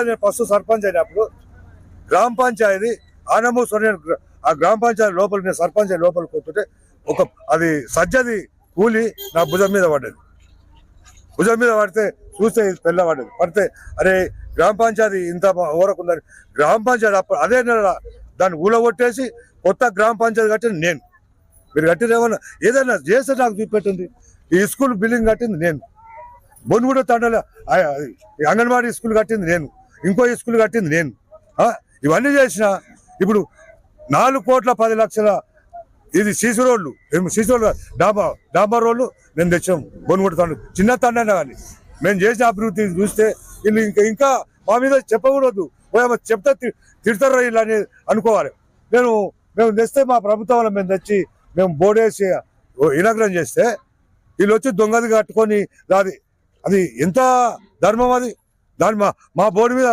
పంచాయతీ నేను ఫస్ట్ సర్పంచ్ అయినప్పుడు గ్రామ పంచాయతీ ఆనమూ సొన ఆ గ్రామ పంచాయతీ లోపల నేను సర్పంచ్ లోపల కూర్చుంటే ఒక అది సజ్జది కూలి నా భుజం మీద పడ్డది. భుజం మీద పడితే చూస్తే ఇది పడ్డది. పడితే అరే గ్రామ పంచాయతీ ఇంత ఊరకుందని గ్రామ పంచాయతీ అప్పుడు అదే నెల దాన్ని ఊలగొట్టేసి కొత్త గ్రామ పంచాయతీ కట్టింది నేను. మీరు కట్టిన ఏమన్నా ఏదైనా చేస్తే నాకు చూపెట్టింది. ఈ స్కూల్ బిల్డింగ్ కట్టింది నేను. బొన్నుగూడ తండల ఆ, ఈ అంగన్వాడీ స్కూల్ కట్టింది నేను. ఇంకో స్కూల్ కట్టింది నేను. ఇవన్నీ చేసిన ఇప్పుడు నాలుగు కోట్ల పది లక్షల ఇది సీసు రోడ్లు సీసీ సీసు రోడ్లు డాబా డాబా రోడ్లు మేము తెచ్చాం బొన్నుగూడ తండ్రి చిన్న తండ్రి కానీ. మేము చేసిన అభివృద్ధి చూస్తే వీళ్ళు ఇంకా ఇంకా మా మీద చెప్పకూడదు. ఓ చెప్తే తి- తిడతారు వీళ్ళు అనేది అనుకోవాలి. నేను మేము తెస్తే మా ప్రభుత్వం మేము తెచ్చి మేము బోర్డేసి ఇనాగ్రం చేస్తే వీళ్ళు వచ్చి దొంగది కట్టుకొని అది అది ఎంత ధర్మం అది? దాని మా మా బోర్డు మీద